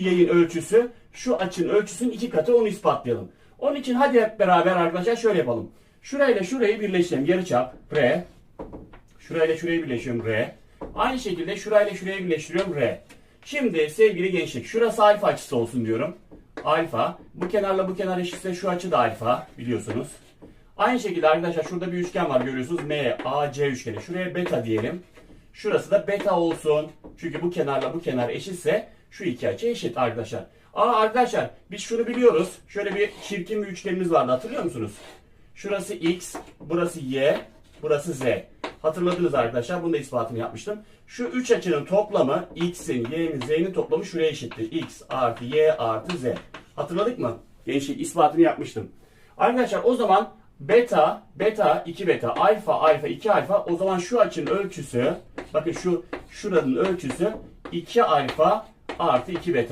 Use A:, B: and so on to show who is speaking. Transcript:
A: yayın ölçüsü şu açının ölçüsünün iki katı onu ispatlayalım. Onun için hadi hep beraber arkadaşlar şöyle yapalım. Şurayla şurayı birleştirelim. Yarıçap R. Şurayla şurayı birleştiriyorum R. Aynı şekilde şurayla şurayı birleştiriyorum R. Şimdi sevgili gençlik şurası alfa açısı olsun diyorum. Alfa. Bu kenarla bu kenar eşitse şu açı da alfa biliyorsunuz. Aynı şekilde arkadaşlar şurada bir üçgen var görüyorsunuz. M, A, C üçgeni. Şuraya beta diyelim. Şurası da beta olsun. Çünkü bu kenarla bu kenar eşitse şu iki açı eşit arkadaşlar. Aa arkadaşlar biz şunu biliyoruz. Şöyle bir çirkin bir üçgenimiz vardı hatırlıyor musunuz? Şurası X, burası Y, burası Z. Hatırladınız arkadaşlar. Bunu da ispatını yapmıştım. Şu üç açının toplamı X'in, Y'nin, Z'nin toplamı şuraya eşittir. X artı Y artı Z. Hatırladık mı? Gençlik ispatını yapmıştım. Arkadaşlar o zaman beta, beta 2 beta, alfa, alfa 2 alfa. O zaman şu açının ölçüsü, bakın şu şuranın ölçüsü 2 alfa artı 2 beta.